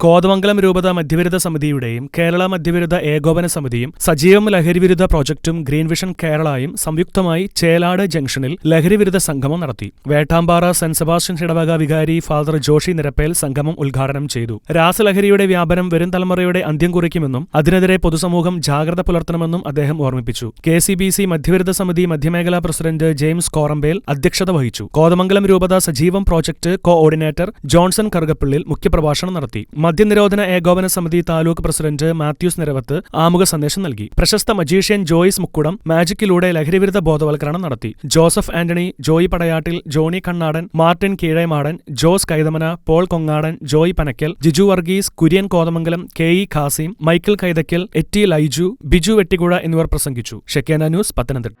കോതമംഗലം രൂപത മധ്യവിരുദ്ധ സമിതിയുടെയും കേരള മധ്യവിരുദ്ധ ഏകോപന സമിതിയും സജീവം ലഹരിവിരുദ്ധ പ്രോജക്റ്റും ഗ്രീൻ വിഷൻ കേരളയും സംയുക്തമായി ചേലാട് ജംഗ്ഷനിൽ ലഹരിവിരുദ്ധ സംഗമം നടത്തി. വേട്ടാമ്പാറ സെന്റ് സെബാസ്റ്റ്യൻ ഇടവക വികാരി ഫാദർ ജോഷി നിരപ്പേൽ സംഗമം ഉദ്ഘാടനം ചെയ്തു. രാസലഹരിയുടെ വ്യാപനം വരും തലമുറയുടെ അന്ത്യം കുറിക്കുമെന്നും അതിനെതിരെ പൊതുസമൂഹം ജാഗ്രത പുലർത്തണമെന്നും അദ്ദേഹം ഓർമ്മിപ്പിച്ചു. കെ സി ബി സി മധ്യവിരുദ്ധ സമിതി മധ്യമേഖലാ പ്രസിഡന്റ് ജെയിംസ് കോറമ്പേൽ അധ്യക്ഷത വഹിച്ചു. കോതമംഗലം രൂപത സജീവം പ്രോജക്ട് കോഓർഡിനേറ്റർ ജോൺസൺ കറുകപ്പിള്ളിൽ മുഖ്യപ്രഭാഷണം നടത്തി. മദ്യനിരോധന ഏകോപന സമിതി താലൂക്ക് പ്രസിഡന്റ് മാത്യൂസ് നിരവത്ത് ആമുഖ സന്ദേശം നൽകി. പ്രശസ്ത മജീഷ്യൻ ജോയിസ് മുക്കുടം മാജിക്കിലൂടെ ലഹരിവിരുദ്ധ ബോധവൽക്കരണം നടത്തി. Joseph Antony Joy Padayattil Johny Kannadan Martin Keezhemadan Jose Kaithamana Paul Kongadan Joy Panakkal Jiju Varghese Kurian Kothamangalam K E Khasim Michael Kaithakkal എറ്റി Laiju Biju Vettikuzha എന്നിവർ പ്രസംഗിച്ചു. Shekinah news Pathanamthitta.